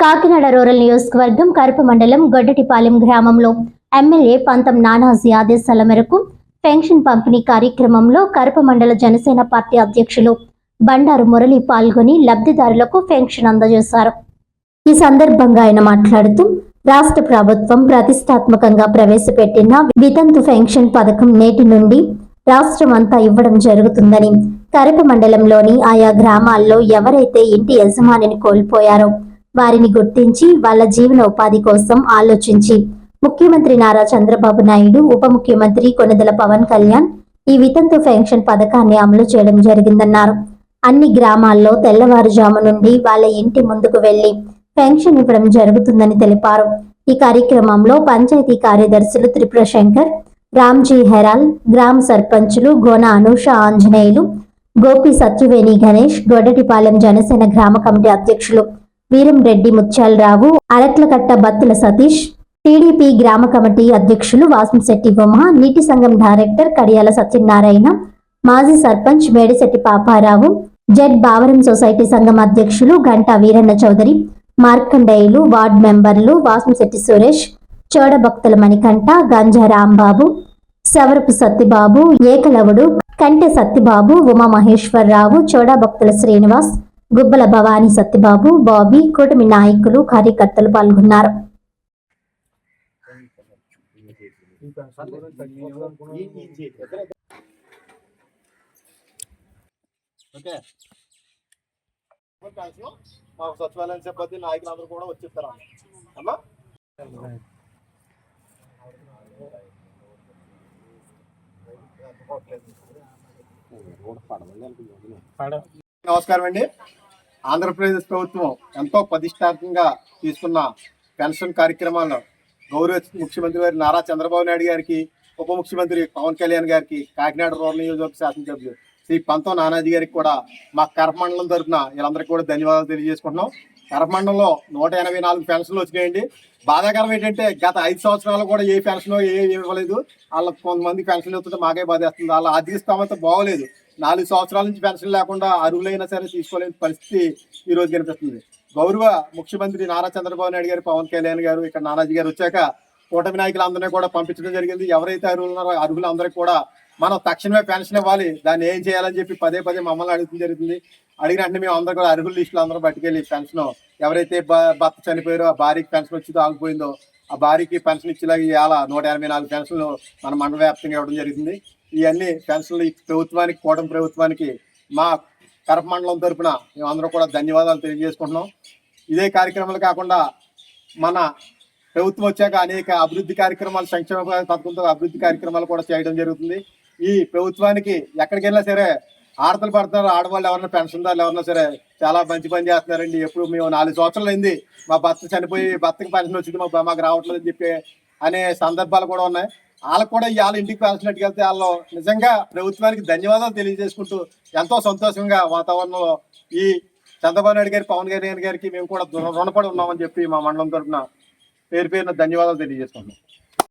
Kakinada rural నియోజకవర్గం కరప మండలం గొడ్డటిపాలెం గ్రామంలో ఎమ్మెల్యే పంతం నానాజీ ఆదేశాల మేరకు పెన్షన్ పంపిణీ కార్యక్రమంలో కరప మండల జనసేన పార్టీ అధ్యక్షులు బండారు మురళి పాల్గొని లబ్ధిదారులకు పెన్షన్ అందజేశారు. ఈ సందర్భంగా ఆయన మాట్లాడుతూ రాష్ట్ర ప్రభుత్వం ప్రతిష్టాత్మకంగా ప్రవేశపెట్టిన వితంతు పెన్షన్ పథకం నేటి నుండి రాష్ట్రం అంతా ఇవ్వడం జరుగుతుందని కరప మండలంలోని ఆయా గ్రామాల్లో ఎవరైతే ఇంటి యజమానిని కోల్పోయారో వారిని గుర్తించి వాళ్ళ జీవన ఉపాధి కోసం ఆలోచించి. ముఖ్యమంత్రి నారా చంద్రబాబు నాయుడు ఉప ముఖ్యమంత్రి కొనదల పవన్ కళ్యాణ్ ఈ వితంతు పెన్షన్ పథకాన్ని అమలు చేయడం జరిగిందన్నారు. అన్ని గ్రామాల్లో తెల్లవారుజాము నుండి వాళ్ళ ఇంటి ముందుకు వెళ్ళి పెన్షన్ ఇవ్వడం జరుగుతుందని తెలిపారు. ఈ కార్యక్రమంలో పంచాయతీ కార్యదర్శులు త్రిపుర శంకర్ రామ్జీ హెరాల్ గ్రామ సర్పంచులు గోన అనూష ఆంజనేయులు గోపి సత్యవేణి గణేష్ గొడ్డటిపాలెం జనసేన గ్రామ కమిటీ అధ్యక్షులు వీరంరెడ్డి ముత్యాలరావు అరట్లకట్ట బత్తుల సతీష్ టీడీపీ గ్రామ కమిటీ అధ్యక్షులు వాసంశెట్టి ఉమ నీటి సంఘం డైరెక్టర్ కడియాల సత్యనారాయణ మాజీ సర్పంచ్ మేడిశెట్టి పాపారావు జెడ్ బావరం సొసైటీ సంఘం అధ్యక్షులు గంటా వీరన్న చౌదరి మార్కండేయులు వార్డ్ మెంబర్లు వాసంశెట్టి సురేష్ చోడభక్తుల మణికంఠ గంజా రాంబాబు సవరపు సత్యబాబు ఏకలవుడు కంటె సత్యబాబు ఉమామహేశ్వరరావు చోడభక్తుల శ్రీనివాస్ గుబ్బల భవానీ సత్యబాబు బాబీ కూటమి నాయకులు కార్యకర్తలు పాల్గొన్నారు. ఓకే. మా సచివాలయం సిబ్బంది నాయకులందరూ కూడా వచ్చిస్తారు. అమ్మా. నమస్కారం అండి. ఆంధ్రప్రదేశ్ ప్రభుత్వం ఎంతో ప్రతిష్టాత్మకంగా తీసుకున్న పెన్షన్ కార్యక్రమాలను గౌరవ ముఖ్యమంత్రి గారి నారా చంద్రబాబు నాయుడు గారికి ఉప ముఖ్యమంత్రి పవన్ కళ్యాణ్ గారికి కాకినాడ రూరల్ నియోజకవర్గ శాసనసభ్యులు శ్రీ పంతో నానాజీ గారికి కూడా మా కర్మండలం తరఫున వీళ్ళందరికీ కూడా ధన్యవాదాలు తెలియజేసుకుంటున్నాం. కరపమండలంలో నూట ఎనభై నాలుగు పెన్షన్లు వచ్చినాయండి. బాధాకరం ఏంటంటే గత ఐదు సంవత్సరాలు కూడా ఏ పెన్షన్ ఏ ఇవ్వలేదు. వాళ్ళకి కొంతమంది పెన్షన్లు వస్తుంటే మాకే బాధేస్తుంది. వాళ్ళ ఆర్థిక స్థామత బాగోలేదు. నాలుగు సంవత్సరాల నుంచి పెన్షన్ లేకుండా అరువులైనా సరే తీసుకోలేని పరిస్థితి ఈ రోజు కనిపిస్తుంది. గౌరవ ముఖ్యమంత్రి నారా చంద్రబాబు నాయుడు గారు పవన్ కళ్యాణ్ గారు ఇక్కడ నానాజీ గారు వచ్చాక కూటమి నాయకులందరినీ కూడా పంపించడం జరిగింది. ఎవరైతే అర్హులు ఉన్నారో అర్హులందరికీ కూడా మనం తక్షణమే పెన్షన్ ఇవ్వాలి. దాన్ని ఏం చేయాలని చెప్పి పదే పదే మమ్మల్ని అడుగుతుంది జరుగుతుంది. అడిగిన వెంటనే మేము అందరూ కూడా అర్హుల లిస్టులు అందరూ పట్టుకెళ్ళి పెన్షన్ ఎవరైతే భర్త చనిపోయారో ఆ భార్యకి పెన్షన్ వచ్చిందో ఆగిపోయిందో ఆ భార్యకి పెన్షన్ ఇచ్చేలాగా ఇవాళ నూట ఎనభై నాలుగు పెన్షన్లు మన మండల వ్యాప్తంగా ఇవ్వడం జరుగుతుంది ఇవన్నీ పెన్షన్లు ఈ ప్రభుత్వానికి కూటమి ప్రభుత్వానికి మా కరప మండలం తరఫున మేమందరూ కూడా ధన్యవాదాలు తెలియజేసుకుంటున్నాం. ఇదే కార్యక్రమాలు కాకుండా మన ప్రభుత్వం వచ్చాక అనేక అభివృద్ధి కార్యక్రమాలు సంక్షేమ పథకంతో అభివృద్ధి కార్యక్రమాలు కూడా చేయడం జరుగుతుంది. ఈ ప్రభుత్వానికి ఎక్కడికి వెళ్ళినా సరే ఆడతలు పడుతున్నారు ఆడవాళ్ళు ఎవరైనా పెన్షన్దారులు ఎవరన్నా సరే చాలా మంచి పని చేస్తున్నారండి. ఎప్పుడు మేము నాలుగు సంవత్సరాలు అయింది. మా భర్త చనిపోయి భర్తకి పెన్షన్ వచ్చింది మా మాకు రావట్లేదు అని చెప్పి అనే సందర్భాలు కూడా ఉన్నాయి. వాళ్ళకు కూడా వాళ్ళ ఇంటికి పెన్షన్ ఎట్టుకెళ్తే వాళ్ళు నిజంగా ప్రభుత్వానికి ధన్యవాదాలు తెలియజేసుకుంటూ ఎంతో సంతోషంగా వాతావరణంలో ఈ చంద్రబాబు నాయుడు గారి పవన్ కళ్యాణ్ గారికి మేము కూడా రుణపడి ఉన్నామని చెప్పి మా మండలం తరఫున పేరు పేరున ధన్యవాదాలు తెలియజేస్తున్నాం